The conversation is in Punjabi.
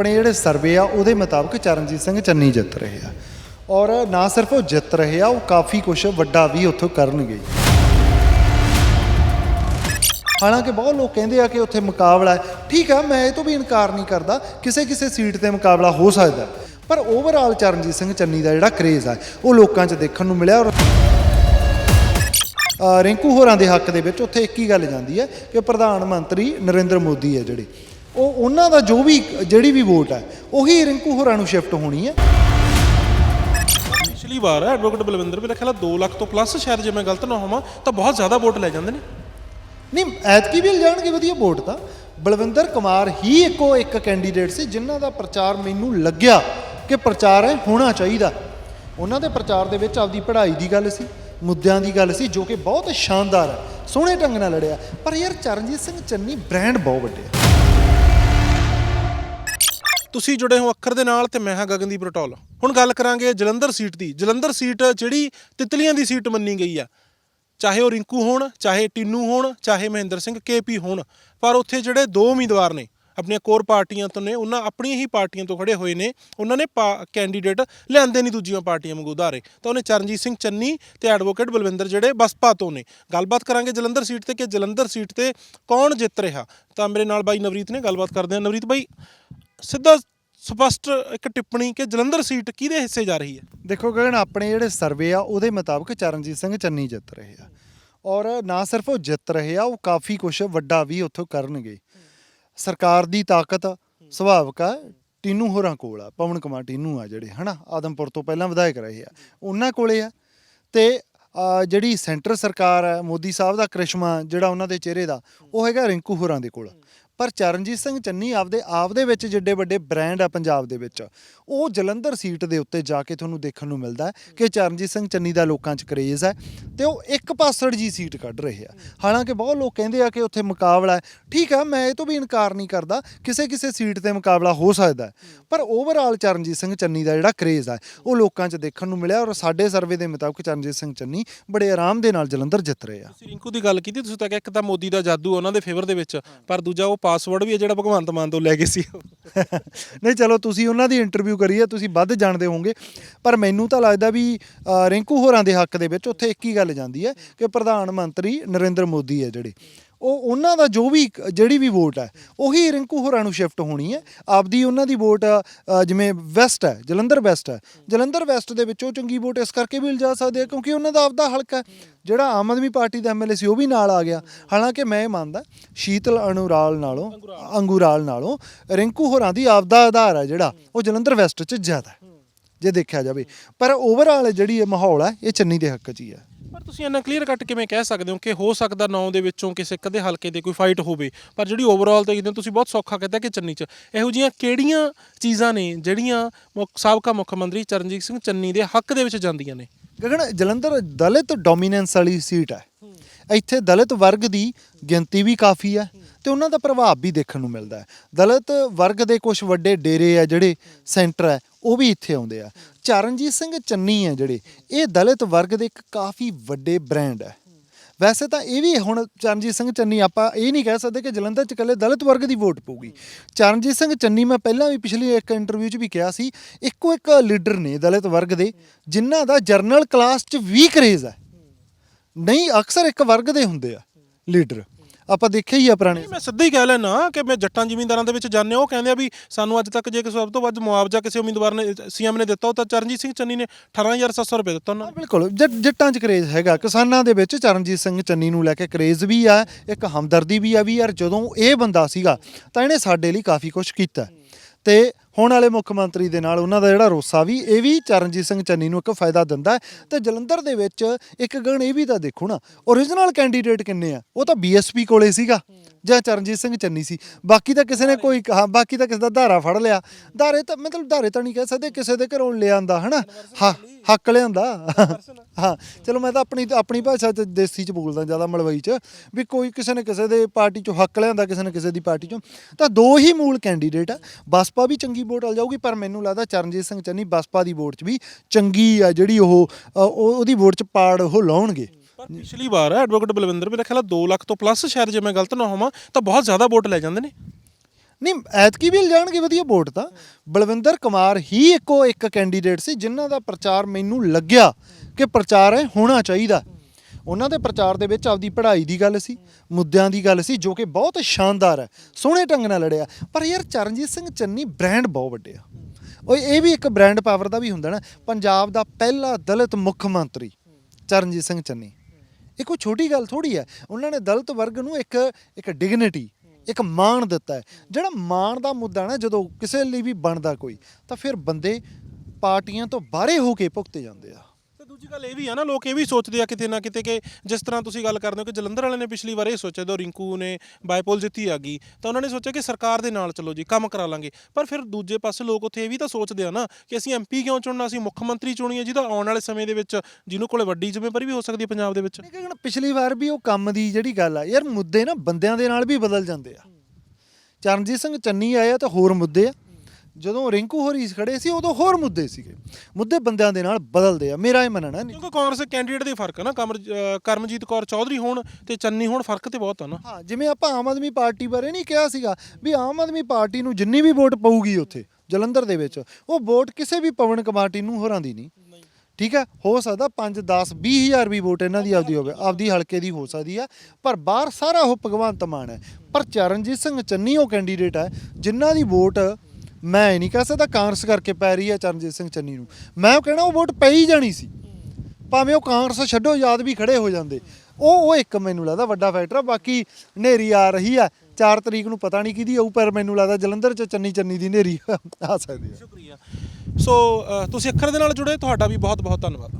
ਆਪਣੇ ਜਿਹੜੇ ਸਰਵੇ ਆ, ਉਹਦੇ ਮੁਤਾਬਕ ਚਰਨਜੀਤ ਸਿੰਘ ਚੰਨੀ ਜਿੱਤ ਰਹੇ ਆ। ਔਰ ਨਾ ਸਿਰਫ ਉਹ ਜਿੱਤ ਰਹੇ ਆ, ਉਹ ਕਾਫੀ ਕੁਝ ਵੱਡਾ ਵੀ ਉੱਥੋਂ ਕਰਨਗੇ। ਹਾਲਾਂਕਿ ਬਹੁਤ ਲੋਕ ਕਹਿੰਦੇ ਆ ਕਿ ਉੱਥੇ ਮੁਕਾਬਲਾ ਹੈ। ਠੀਕ ਆ, ਮੈਂ ਇਹ ਤੋਂ ਵੀ ਇਨਕਾਰ ਨਹੀਂ ਕਰਦਾ, ਕਿਸੇ ਕਿਸੇ ਸੀਟ ਤੇ ਮੁਕਾਬਲਾ ਹੋ ਸਕਦਾ ਪਰ ਓਵਰਆਲ ਚਰਨਜੀਤ ਸਿੰਘ ਚੰਨੀ ਦਾ ਜਿਹੜਾ ਕਰੇਜ਼ ਆ, ਉਹ ਲੋਕਾਂ 'ਚ ਦੇਖਣ ਨੂੰ ਮਿਲਿਆ ਔਰ ਰਿੰਕੂ ਹੋਰਾਂ ਦੇ ਹੱਕ ਦੇ ਵਿੱਚ ਉੱਥੇ ਇੱਕ ਹੀ ਗੱਲ ਜਾਂਦੀ ਹੈ ਕਿ ਪ੍ਰਧਾਨ ਮੰਤਰੀ ਨਰਿੰਦਰ ਮੋਦੀ ਹੈ ਜਿਹੜੇ। ਉਹ ਉਹਨਾਂ ਦਾ ਜੋ ਵੀ ਜਿਹੜੀ ਵੀ ਵੋਟ ਹੈ ਉਹੀ ਰਿੰਕੂ ਹੋਰਾਂ ਨੂੰ ਸ਼ਿਫਟ ਹੋਣੀ ਹੈ। ਪਿਛਲੀ ਵਾਰ ਐਡਵੋਕੇਟ ਬਲਵਿੰਦਰ ਮੇਰੇ ਖਿਆਲ ਨਾਲ 2 ਲੱਖ ਤੋਂ ਪਲੱਸ ਸ਼ਾਇਦ ਜੇ ਮੈਂ ਗਲਤ ਨਾ ਹੋਵਾਂ ਤਾਂ ਬਹੁਤ ਜ਼ਿਆਦਾ ਵੋਟ ਲੈ ਜਾਂਦੇ ਨੇ। ਨਹੀਂ ਐਤਕੀ ਵੀ ਜਾਣਗੇ ਵਧੀਆ ਵੋਟ ਤਾਂ। ਬਲਵਿੰਦਰ ਕੁਮਾਰ ਹੀ ਇੱਕੋ ਇੱਕ ਕੈਂਡੀਡੇਟ ਸੀ ਜਿਨ੍ਹਾਂ ਦਾ ਪ੍ਰਚਾਰ ਮੈਨੂੰ ਲੱਗਿਆ ਕਿ ਪ੍ਰਚਾਰ ਹੈ ਹੋਣਾ ਚਾਹੀਦਾ। ਉਹਨਾਂ ਦੇ ਪ੍ਰਚਾਰ ਦੇ ਵਿੱਚ ਆਪਦੀ ਪੜ੍ਹਾਈ ਦੀ ਗੱਲ ਸੀ ਮੁੱਦਿਆਂ ਦੀ ਗੱਲ ਸੀ ਜੋ ਕਿ ਬਹੁਤ ਸ਼ਾਨਦਾਰ ਹੈ ਸੋਹਣੇ ਢੰਗ ਨਾਲ ਲੜਿਆ। ਪਰ ਯਾਰ ਚਰਨਜੀਤ ਸਿੰਘ ਚੰਨੀ ਬ੍ਰਾਂਡ ਬਹੁਤ ਵੱਡੇ ਆ। ਤੁਸੀਂ ਜੁੜੇ ਹੋ ਅੱਖਰ ਦੇ ਨਾਲ ਤੇ ਮੈਂ ਹਾਂ ਗਗਨਦੀਪ ਰਟੌਲ। ਹੁਣ ਗੱਲ ਕਰਾਂਗੇ ਜਲੰਧਰ ਸੀਟ ਦੀ। ਜਲੰਧਰ ਸੀਟ ਜਿਹੜੀ ਤਿਤਲੀਆਂ ਦੀ ਸੀਟ ਮੰਨੀ ਗਈ ਆ। ਚਾਹੇ ਉਹ ਰਿੰਕੂ ਹੋਣ, ਚਾਹੇ ਟਿੰਨੂ ਹੋਣ, ਚਾਹੇ ਮਹਿੰਦਰ ਸਿੰਘ ਕੇਪੀ ਹੋਣ। ਪਰ ਉੱਥੇ ਜਿਹੜੇ ਦੋ ਉਮੀਦਵਾਰ ਨੇ, ਆਪਣੀਆਂ ਕੋਰ ਪਾਰਟੀਆਂ ਤੋਂ ਨੇ, ਉਹਨਾਂ ਆਪਣੀਆਂ ਹੀ ਪਾਰਟੀਆਂ ਤੋਂ ਖੜੇ ਹੋਏ ਨੇ। ਉਹਨਾਂ ਨੇ ਕੈਂਡੀਡੇਟ ਲਿਆਂਦੇ ਨਹੀਂ ਦੂਜੀਆਂ ਪਾਰਟੀਆਂ ਵਾਂਗੂ ਉਧਾਰੇ। ਤਾਂ ਉਹਨੇ ਚਰਨਜੀਤ ਸਿੰਘ ਚੰਨੀ ਤੇ ਐਡਵੋਕੇਟ ਬਲਵਿੰਦਰ ਜਿਹੜੇ ਬਸਪਾ ਤੋਂ ਨੇ। ਗੱਲਬਾਤ ਕਰਾਂਗੇ ਜਲੰਧਰ ਸੀਟ ਤੇ ਕਿ ਜਲੰਧਰ ਸੀਟ ਤੇ ਕੌਣ ਜਿੱਤ ਰਿਹਾ। ਤਾਂ ਮੇਰੇ ਨਾਲ ਬਾਈ ਨਵਰੀਤ ਨੇ, ਗੱਲਬਾਤ ਕਰਦੇ ਹਾਂ। ਨਵਰੀਤ ਬਾਈ ਸਿੱਧਾ ਸਪਸ਼ਟ ਇੱਕ ਟਿੱਪਣੀ ਕਿ ਜਲੰਧਰ ਸੀਟ ਕਿਹਦੇ ਹਿੱਸੇ ਜਾ ਰਹੀ ਹੈ? ਦੇਖੋ ਗਗਨ, ਆਪਣੇ ਜਿਹੜੇ ਸਰਵੇ ਆ, ਉਹਦੇ ਮੁਤਾਬਕ ਚਰਨਜੀਤ ਸਿੰਘ ਚੰਨੀ ਜਿੱਤ ਰਹੇ ਆ। ਔਰ ਨਾ ਸਿਰਫ ਉਹ ਜਿੱਤ ਰਹੇ ਆ, ਉਹ ਕਾਫੀ ਕੁਝ ਵੱਡਾ ਵੀ ਉੱਥੋਂ ਕਰਨਗੇ। ਸਰਕਾਰ ਦੀ ਤਾਕਤ ਸੁਭਾਵਿਕ ਆ, ਟੀਨੂ ਹੋਰਾਂ ਕੋਲ ਆ, ਪਵਨ ਕੁਮਾਰ ਟੀਨੂ ਆ ਜਿਹੜੇ, ਹਨਾ? ਆਦਮਪੁਰ ਤੋਂ ਪਹਿਲਾਂ ਵਿਧਾਇਕ ਰਹੇ ਆ, ਉਹਨਾਂ ਕੋਲੇ ਆ। ਤੇ ਜਿਹੜੀ ਸੈਂਟਰ ਸਰਕਾਰ ਹੈ ਮੋਦੀ ਸਾਹਿਬ ਦਾ ਕ੍ਰਿਸ਼ਮਾ, ਜਿਹੜਾ ਉਹਨਾਂ ਦੇ ਚਿਹਰੇ ਦਾ, ਉਹ ਹੈਗਾ ਰਿੰਕੂ ਹੋਰਾਂ ਦੇ ਕੋਲ। ਪਰ ਚਰਨਜੀਤ ਸਿੰਘ ਚੰਨੀ ਆਪਦੇ ਆਪ ਦੇ ਵਿੱਚ ਜਿੱਡੇ ਵੱਡੇ ਬ੍ਰਾਂਡ ਆ ਪੰਜਾਬ ਦੇ ਵਿੱਚ। ਉਹ ਜਲੰਧਰ ਸੀਟ ਦੇ ਉੱਤੇ ਜਾ ਕੇ ਤੁਹਾਨੂੰ ਦੇਖਣ ਨੂੰ ਮਿਲਦਾ ਹੈ ਕਿ ਚਰਨਜੀਤ ਸਿੰਘ ਚੰਨੀ ਦਾ ਲੋਕਾਂ 'ਚ ਕਰੇਜ਼ ਹੈ ਤੇ ਉਹ ਇੱਕ ਪਾਸੜ ਜੀ ਸੀਟ ਕੱਢ ਰਹੇ ਆ। ਹਾਲਾਂਕਿ ਬਹੁਤ ਲੋਕ ਕਹਿੰਦੇ ਆ ਕਿ ਉੱਥੇ ਮੁਕਾਬਲਾ ਹੈ। ਠੀਕ ਆ ਮੈਂ ਇਹ ਤੋਂ ਵੀ ਇਨਕਾਰ ਨਹੀਂ ਕਰਦਾ, ਕਿਸੇ ਕਿਸੇ ਸੀਟ ਤੇ ਮੁਕਾਬਲਾ ਹੋ ਸਕਦਾ ਹੈ। ਪਰ ਓਵਰਆਲ ਚਰਨਜੀਤ ਸਿੰਘ ਚੰਨੀ ਦਾ ਜਿਹੜਾ ਕਰੇਜ਼ ਹੈ, ਉਹ ਲੋਕਾਂ 'ਚ ਦੇਖਣ ਨੂੰ ਮਿਲਿਆ ਔਰ ਸਾਡੇ ਸਰਵੇ ਦੇ ਮੁਤਾਬਕ ਚਰਨਜੀਤ ਸਿੰਘ ਚੰਨੀ ਬੜੇ ਆਰਾਮ ਦੇ ਨਾਲ ਜਲੰਧਰ ਜਿੱਤ ਰਹੇ ਆ। ਤੁਸੀਂ ਰਿੰਕੂ ਦੀ ਗੱਲ ਕੀਤੀ, ਤੁਸੀਂ ਤਾਂ ਕਿ ਇੱਕ ਤਾਂ ਮੋਦੀ ਦਾ ਜਾਦੂ ਉਹਨਾਂ ਦੇ ਫੇਵਰ ਦੇ ਵਿੱਚ, ਪਰ ਦੂਜਾ ਉਹ ਪਾਸਵਰਡ ਵੀ ਹੈ ਜਿਹੜਾ ਭਗਵੰਤ ਮਾਨ ਤੋਂ ਲੈ ਕੇ ਸੀ। ਨਹੀਂ ਚਲੋ ਤੁਸੀਂ ਉਹਨਾਂ ਦੀ ਇੰਟਰਵਿਊ ਕਰੀ ਹੈ ਤੁਸੀਂ ਵੱਧ ਜਾਣਦੇ ਹੋਵੋਗੇ। ਪਰ ਮੈਨੂੰ ਤਾਂ ਲੱਗਦਾ ਵੀ ਅ, ਰਿੰਕੂ ਹੋਰਾਂ ਦੇ ਹੱਕ ਦੇ ਵਿੱਚ ਉੱਥੇ ਇੱਕ ਹੀ ਗੱਲ ਜਾਂਦੀ ਹੈ ਕਿ ਪ੍ਰਧਾਨ ਮੰਤਰੀ ਨਰਿੰਦਰ ਮੋਦੀ ਹੈ ਜਿਹੜੇ। ਉਹ ਉਹਨਾਂ ਦਾ ਜੋ ਵੀ ਜਿਹੜੀ ਵੀ ਵੋਟ ਹੈ, ਉਹੀ ਰਿੰਕੂ ਹੋਰਾਂ ਨੂੰ ਸ਼ਿਫਟ ਹੋਣੀ ਹੈ। ਆਪਦੀ ਉਹਨਾਂ ਦੀ ਵੋਟ ਜਿਵੇਂ ਵੈਸਟ ਹੈ, ਜਲੰਧਰ ਵੈਸਟ ਹੈ। ਜਲੰਧਰ ਵੈਸਟ ਦੇ ਵਿੱਚੋਂ ਚੰਗੀ ਵੋਟ ਇਸ ਕਰਕੇ ਵੀ ਲਿਜਾ ਸਕਦੇ ਆ, ਕਿਉਂਕਿ ਉਹਨਾਂ ਦਾ ਆਪਦਾ ਹਲਕਾ ਹੈ। ਜਿਹੜਾ ਆਮ ਆਦਮੀ ਪਾਰਟੀ ਦਾ ਐਮਐਲਏ ਸੀ, ਉਹ ਵੀ ਨਾਲ ਆ ਗਿਆ। ਹਾਲਾਂਕਿ ਮੈਂ ਇਹ ਮੰਨਦਾ, ਸ਼ੀਤਲ ਅਨੁਰਾਲ ਨਾਲੋਂ, ਅੰਗੂਰਾਲ ਨਾਲੋਂ, ਰਿੰਕੂ ਹੋਰਾਂ ਦੀ ਆਪਦਾ ਆਧਾਰ ਹੈ ਜਿਹੜਾ, ਉਹ ਜਲੰਧਰ ਵੈਸਟ 'ਚ ਜ਼ਿਆਦਾ ਜੇ ਦੇਖਿਆ ਜਾਵੇ। ਪਰ ਓਵਰਆਲ ਜਿਹੜੀ ਇਹ ਮਾਹੌਲ ਹੈ, ਇਹ ਚੰਨੀ ਦੇ ਹੱਕ 'ਚ ਹੀ ਹੈ। ਤੁਸੀਂ ਇੰਨਾ ਕਲੀਅਰ ਕੱਟ ਕਿਵੇਂ ਕਹਿ ਸਕਦੇ ਹੋ ਕਿ ਹੋ ਸਕਦਾ ਨੌ ਦੇ ਵਿੱਚੋਂ ਕਿਸੇ ਕਦੇ ਹਲਕੇ ਤੇ ਕੋਈ ਫਾਈਟ ਹੋਵੇ, ਪਰ ਜਿਹੜੀ ਓਵਰਆਲ ਤੇ ਕਹਿੰਦੇ ਤੁਸੀਂ ਬਹੁਤ ਸੌਖਾ ਕਹਿੰਦਾ ਕਿ ਚੰਨੀ ਚ, ਇਹੋ ਜੀਆਂ ਕਿਹੜੀਆਂ ਚੀਜ਼ਾਂ ਨੇ ਜਿਹੜੀਆਂ ਮੁੱਖ, ਸਾਬਕਾ ਮੁੱਖ ਮੰਤਰੀ ਚਰਨਜੀਤ ਸਿੰਘ ਚੰਨੀ ਦੇ ਹੱਕ ਦੇ ਵਿੱਚ ਜਾਂਦੀਆਂ ਨੇ? ਗਗਨ, ਜਲੰਧਰ ਦਲਿਤ ਡੋਮੀਨੈਂਸ ਵਾਲੀ ਸੀਟ ਹੈ। ਇੱਥੇ ਦਲਿਤ ਵਰਗ ਦੀ ਗਿਣਤੀ ਵੀ ਕਾਫੀ ਹੈ। ਤੇ ਉਹਨਾਂ ਦਾ ਪ੍ਰਭਾਵ ਵੀ ਦੇਖਣ ਨੂੰ ਮਿਲਦਾ ਹੈ। ਦਲਿਤ ਵਰਗ ਦੇ ਕੁਝ ਵੱਡੇ ਡੇਰੇ ਆ ਜਿਹੜੇ ਸੈਂਟਰ ਹੈ, ਉਹ ਵੀ ਇੱਥੇ ਆਉਂਦੇ ਆ। ਚਰਨਜੀਤ ਸਿੰਘ ਚੰਨੀ ਹੈ ਜਿਹੜੇ, ਇਹ ਦਲਿਤ ਵਰਗ ਦੇ ਇੱਕ ਕਾਫੀ ਵੱਡੇ ਬ੍ਰਾਂਡ ਹੈ। ਵੈਸੇ ਤਾਂ ਇਹ ਵੀ ਹੁਣ ਚਰਨਜੀਤ ਸਿੰਘ ਚੰਨੀ, ਆਪਾਂ ਇਹ ਨਹੀਂ ਕਹਿ ਸਕਦੇ ਕਿ ਜਲੰਧਰ ਚ ਇਕੱਲੇ ਦਲਿਤ ਵਰਗ ਦੀ ਵੋਟ ਪਊਗੀ। ਚਰਨਜੀਤ ਸਿੰਘ ਚੰਨੀ ਮੈਂ ਪਹਿਲਾਂ ਵੀ ਪਿਛਲੀ ਇੱਕ ਇੰਟਰਵਿਊ 'ਚ ਵੀ ਕਿਹਾ ਸੀ, ਇੱਕੋ ਇੱਕ ਲੀਡਰ ਨੇ ਦਲਿਤ ਵਰਗ ਦੇ, ਜਿਨ੍ਹਾਂ ਦਾ ਜਰਨਲ ਕਲਾਸ 'ਚ ਵੀ ਕਰੇਜ਼ ਹੈ। ਨਹੀਂ, ਅਕਸਰ ਇੱਕ ਵਰਗ ਦੇ ਹੁੰਦੇ ਆ ਲੀਡਰ ਆਪਾਂ ਦੇਖਿਆ ਹੀ ਆ ਪੁਰਾਣੇ ਮੈਂ ਸਿੱਧਾ ਹੀ ਕਹਿ ਲੈਣਾ ਕਿ ਮੈਂ ਜੱਟਾਂ ਜ਼ਿਮੀਂਦਾਰਾਂ ਦੇ ਵਿੱਚ ਜਾਂਦੇ ਉਹ ਕਹਿੰਦੇ ਆ ਵੀ ਸਾਨੂੰ ਅੱਜ ਤੱਕ ਜੇ ਕਿਸੇ ਸਭ ਤੋਂ ਵੱਧ ਮੁਆਵਜ਼ਾ ਕਿਸੇ ਉਮੀਦਵਾਰ ਨੇ ਸੀਐਮ ਨੇ ਦਿੱਤਾ ਉਹ ਤਾਂ ਚਰਨਜੀਤ ਸਿੰਘ ਚੰਨੀ ਨੇ 18700 ਰੁਪਏ ਦਿੱਤਾ ਉਹਨਾਂ ਬਿਲਕੁਲ ਜੱਟਾਂ 'ਚ ਕਰੇਜ਼ ਹੈਗਾ। ਕਿਸਾਨਾਂ ਦੇ ਵਿੱਚ ਚਰਨਜੀਤ ਸਿੰਘ ਚੰਨੀ ਨੂੰ ਲੈ ਕੇ ਕਰੇਜ਼ ਵੀ ਆ ਇੱਕ ਹਮਦਰਦੀ ਵੀ ਆ ਵੀ ਯਾਰ ਜਦੋਂ ਇਹ ਬੰਦਾ ਸੀਗਾ ਤਾਂ ਇਹਨੇ ਸਾਡੇ ਲਈ ਕਾਫੀ ਕੁਝ ਕੀਤਾ। ਤੇ ਹੁਣ ਵਾਲੇ ਮੁੱਖ ਮੰਤਰੀ ਦੇ ਨਾਲ ਉਹਨਾਂ ਦਾ ਜਿਹੜਾ ਰੋਸਾ ਵੀ ਇਹ ਵੀ ਚਰਨਜੀਤ ਸਿੰਘ ਚੰਨੀ ਨੂੰ ਇੱਕ ਫਾਇਦਾ ਦਿੰਦਾ ਹੈ ਤੇ ਜਲੰਧਰ ਦੇ ਵਿੱਚ ਇੱਕ ਗਣ ਇਹ ਵੀ ਤਾਂ ਦੇਖੋ ਨਾ ਓਰੀਜਨਲ ਕੈਂਡੀਡੇਟ ਕਿੰਨੇ ਆ? ਉਹ ਤਾਂ ਬੀਐਸਪੀ ਕੋਲੇ ਸੀਗਾ ਜਾਂ ਚਰਨਜੀਤ ਸਿੰਘ ਚੰਨੀ ਸੀ। ਬਾਕੀ ਤਾਂ ਕਿਸੇ ਨੇ ਕੋਈ ਹਾਂ ਬਾਕੀ ਤਾਂ ਕਿਸੇ ਦਾ ਧਾਰਾ ਫੜ ਲਿਆ। ਧਾਰੇ ਤਾਂ ਮਤਲਬ ਧਾਰੇ ਤਾਂ ਨਹੀਂ ਕਹਿ ਸਕਦੇ ਕਿਸੇ ਦੇ ਘਰੋਂ ਲਿਆਂਦਾ ਹਨਾ? ਹਾਂ ਹੱਕ ਲਿਆਂਦਾ। ਹਾਂ ਚਲੋ ਮੈਂ ਤਾਂ ਆਪਣੀ ਆਪਣੀ ਭਾਸ਼ਾ ਚ ਦੇਸੀ ਚ ਬੋਲਦਾ ਜ਼ਿਆਦਾ ਮਲਵਈ ਚ ਵੀ ਕੋਈ ਕਿਸੇ ਨੇ ਕਿਸੇ ਦੇ ਪਾਰਟੀ ਚੋਂ ਹੱਕ ਲਿਆਂਦਾ ਕਿਸੇ ਨੇ ਕਿਸੇ ਦੀ ਪਾਰਟੀ ਚੋਂ ਤਾਂ ਦੋ ਹੀ ਮੂਲ ਕੈਂਡੀਡੇਟ ਆ। ਬਸਪਾ ਵੀ ਚੰਗੀ ਵੋਟ ਆ ਜਾਊਗੀ ਪਰ ਮੈਨੂੰ ਲੱਗਦਾ ਚਰਨਜੀਤ ਸਿੰਘ ਚੰਨੀ ਬਸਪਾ ਦੀ ਵੋਟ ਚ ਵੀ ਚੰਗੀ ਆ ਜਿਹੜੀ ਉਹ ਅ, ਉਹ- ਉਹਦੀ ਵੋਟ ਚ ਪਾੜ ਉਹ ਲਾਉਣਗੇ। ਪਰ ਪਿਛਲੀ ਵਾਰ ਐਡਵੋਕੇਟ ਬਲਵਿੰਦਰ ਮੇਰੇ ਖਿਆਲ ਨਾਲ 2 ਲੱਖ ਤੋਂ ਪਲੱਸ ਸ਼ਾਇਦ ਜੇ ਮੈਂ ਗਲਤ ਨਾ ਹੋਵਾਂ ਤਾਂ ਬਹੁਤ ਜ਼ਿਆਦਾ ਵੋਟ ਲੈ ਜਾਂਦੇ ਨੇ। ਨਹੀਂ ਐਤਕੀ ਵੀ ਜਾਣਗੇ ਵਧੀਆ ਵੋਟ ਤਾਂ। ਬਲਵਿੰਦਰ ਕੁਮਾਰ ਹੀ ਇੱਕੋ ਇੱਕ ਕੈਂਡੀਡੇਟ ਸੀ ਜਿਨ੍ਹਾਂ ਦਾ ਪ੍ਰਚਾਰ ਮੈਨੂੰ ਲੱਗਿਆ ਕਿ ਪ੍ਰਚਾਰ ਹੈ ਹੋਣਾ ਚਾਹੀਦਾ। ਉਹਨਾਂ ਦੇ ਪ੍ਰਚਾਰ ਦੇ ਵਿੱਚ ਆਪਦੀ ਪੜ੍ਹਾਈ ਦੀ ਗੱਲ ਸੀ, ਮੁੱਦਿਆਂ ਦੀ ਗੱਲ ਸੀ, ਜੋ ਕਿ ਬਹੁਤ ਸ਼ਾਨਦਾਰ ਹੈ, ਸੋਹਣੇ ਢੰਗ ਨਾਲ ਲੜਿਆ। ਪਰ ਯਾਰ ਚਰਨਜੀਤ ਸਿੰਘ ਚੰਨੀ ਬ੍ਰਾਂਡ ਬਹੁਤ ਵੱਡੇ ਆ। ਉਹ ਇਹ ਵੀ ਇੱਕ ਬ੍ਰਾਂਡ ਪਾਵਰ ਦਾ ਵੀ ਹੁੰਦਾ ਨਾ, ਪੰਜਾਬ ਦਾ ਪਹਿਲਾ ਦਲਿਤ ਮੁੱਖ ਮੰਤਰੀ ਚਰਨਜੀਤ ਸਿੰਘ ਚੰਨੀ। ਇਹ ਕੋਈ ਛੋਟੀ ਗੱਲ ਥੋੜੀ ਹੈ, ਉਹਨਾਂ ਨੇ ਦਲਿਤ ਵਰਗ ਨੂੰ ਇੱਕ ਇੱਕ ਡਿਗਨਿਟੀ ਇੱਕ ਮਾਣ ਦਿੱਤਾ ਹੈ। ਜਿਹੜਾ ਮਾਣ ਦਾ ਮੁੱਦਾ ਨਾ, ਜਦੋਂ ਕਿਸੇ ਲਈ ਵੀ ਬਣਦਾ ਕੋਈ, ਤਾਂ ਫਿਰ ਬੰਦੇ ਪਾਰਟੀਆਂ ਤੋਂ ਬਾਹਰੇ ਹੋ ਕੇ ਭੁਗਤੇ ਜਾਂਦੇ ਆ। ਦੂਜੀ ਗੱਲ ਇਹ ਵੀ ਆ ਨਾ, ਲੋਕ ਇਹ ਵੀ ਸੋਚਦੇ ਆ ਕਿਤੇ ਨਾ ਕਿਤੇ ਕਿ ਜਿਸ ਤਰ੍ਹਾਂ ਤੁਸੀਂ ਗੱਲ ਕਰਦੇ ਹੋ ਕਿ ਜਲੰਧਰ ਵਾਲਿਆਂ ਨੇ ਪਿਛਲੀ ਵਾਰ ਇਹ ਸੋਚਿਆ, ਜਦੋਂ ਰਿੰਕੂ ਨੇ ਬਾਈਪੋਲ ਜਿੱਤੀ ਆ ਗਈ ਤਾਂ ਉਹਨਾਂ ਨੇ ਸੋਚਿਆ ਕਿ ਸਰਕਾਰ ਦੇ ਨਾਲ ਚਲੋ ਜੀ, ਕੰਮ ਕਰਾ ਲਾਂਗੇ। ਪਰ ਫਿਰ ਦੂਜੇ ਪਾਸੇ ਲੋਕ ਉੱਥੇ ਇਹ ਵੀ ਤਾਂ ਸੋਚਦੇ ਆ ਨਾ ਕਿ ਅਸੀਂ ਐਮਪੀ ਕਿਉਂ ਚੁਣਨਾ, ਅਸੀਂ ਮੁੱਖ ਮੰਤਰੀ ਚੁਣੀਏ ਜਿਹਦਾ ਆਉਣ ਵਾਲੇ ਸਮੇਂ ਦੇ ਵਿੱਚ ਜਿਹਨੂੰ ਕੋਲੇ ਵੱਡੀ ਜ਼ਿੰਮੇਵਾਰੀ ਵੀ ਹੋ ਸਕਦੀ ਹੈ ਪੰਜਾਬ ਦੇ ਵਿੱਚ। ਨਹੀਂ ਪਿਛਲੀ ਵਾਰ ਵੀ ਉਹ ਕੰਮ ਦੀ ਜਿਹੜੀ ਗੱਲ ਆ, ਯਾਰ ਮੁੱਦੇ ਨਾ ਬੰਦਿਆਂ ਦੇ ਨਾਲ ਵੀ ਬਦਲ ਜਾਂਦੇ ਆ। ਚਰਨਜੀਤ ਸਿੰਘ ਚੰਨੀ ਆਇਆ ਤਾਂ ਹੋਰ ਮੁੱਦੇ ਆ। ਜਦੋਂ ਰਿੰਕੂ ਹੋਰੀ ਖੜੇ ਸੀ ਉਦੋਂ ਹੋਰ ਮੁੱਦੇ ਸੀਗੇ। ਮੁੱਦੇ ਬੰਦਿਆਂ ਦੇ ਨਾਲ ਬਦਲਦੇ ਆ ਮੇਰਾ ਇਹ ਮੰਨਣਾ ਨਹੀਂ। ਕਿਉਂਕਿ ਕਾਂਗਰਸ ਦੇ ਕੈਂਡੀਡੇਟ ਦੇ ਫ਼ਰਕ ਹੈ ਨਾ ਕਮਰ ਕਰਮਜੀਤ ਕੌਰ ਚੌਧਰੀ ਹੋਣ ਤੇ ਚੰਨੀ ਹੋਣ ਫ਼ਰਕ ਤੇ ਬਹੁਤ ਆ ਨਾ। ਹਾਂ ਜਿਵੇਂ ਆਪਾਂ ਆਮ ਆਦਮੀ ਪਾਰਟੀ ਬਾਰੇ ਨਹੀਂ ਕਿਹਾ ਸੀਗਾ ਵੀ ਆਮ ਆਦਮੀ ਪਾਰਟੀ ਨੂੰ ਜਿੰਨੀ ਵੀ ਵੋਟ ਪਊਗੀ ਉੱਥੇ ਜਲੰਧਰ ਦੇ ਵਿੱਚ ਉਹ ਵੋਟ ਕਿਸੇ ਵੀ ਪਵਨ ਕਮਾਟੀ ਨੂੰ ਹੋਰਾਂ ਦੀ ਨਹੀਂ। ਠੀਕ ਹੈ ਹੋ ਸਕਦਾ 5 10 20 ਹਜ਼ਾਰ ਵੀ ਵੋਟ ਇਹਨਾਂ ਦੀ ਆਪਦੀ ਹੋਵੇ ਆਪਦੀ ਹਲਕੇ ਦੀ ਹੋ ਸਕਦੀ ਹੈ ਪਰ ਬਾਹਰ ਸਾਰਾ ਉਹ ਭਗਵੰਤ ਮਾਨ ਹੈ ਪਰ ਚਰਨਜੀਤ ਸਿੰਘ ਚੰਨੀ ਉਹ ਕੈਂਡੀਡੇਟ ਹੈ ਜਿਨ੍ਹਾਂ ਦੀ ਵੋਟ ਮੈਂ ਇਹ ਨਹੀਂ ਕਹਿ ਸਕਦਾ ਕਾਂਗਰਸ ਕਰਕੇ ਪੈ ਰਹੀ ਹੈ ਚਰਨਜੀਤ ਸਿੰਘ ਚੰਨੀ ਨੂੰ। ਮੈਂ ਉਹ ਕਹਿਣਾ, ਉਹ ਵੋਟ ਪਈ ਜਾਣੀ ਸੀ। ਭਾਵੇਂ ਉਹ ਕਾਂਗਰਸ ਛੱਡੋ, ਯਾਦ ਵੀ ਖੜੇ ਹੋ ਜਾਂਦੇ। ਉਹ ਉਹ ਇੱਕ ਮੈਨੂੰ ਲੱਗਦਾ ਵੱਡਾ ਫੈਕਟਰ ਆ, ਬਾਕੀ ਹਨੇਰੀ ਆ ਰਹੀ ਆ। 4 ਤਰੀਕ ਨੂੰ ਪਤਾ ਨਹੀਂ ਕਿਹਦੀ ਆਊ, ਪਰ ਮੈਨੂੰ ਲੱਗਦਾ ਜਲੰਧਰ ਚ ਚੰਨੀ ਚੰਨੀ ਦੀ ਹਨੇਰੀ ਆ ਸਕਦੀ ਹੈ ਸ਼ੁਕਰੀਆ। ਸੋ ਤੁਸੀਂ ਅੱਖਰ ਦੇ ਨਾਲ ਜੁੜੇ, ਤੁਹਾਡਾ ਵੀ ਬਹੁਤ ਬਹੁਤ ਧੰਨਵਾਦ।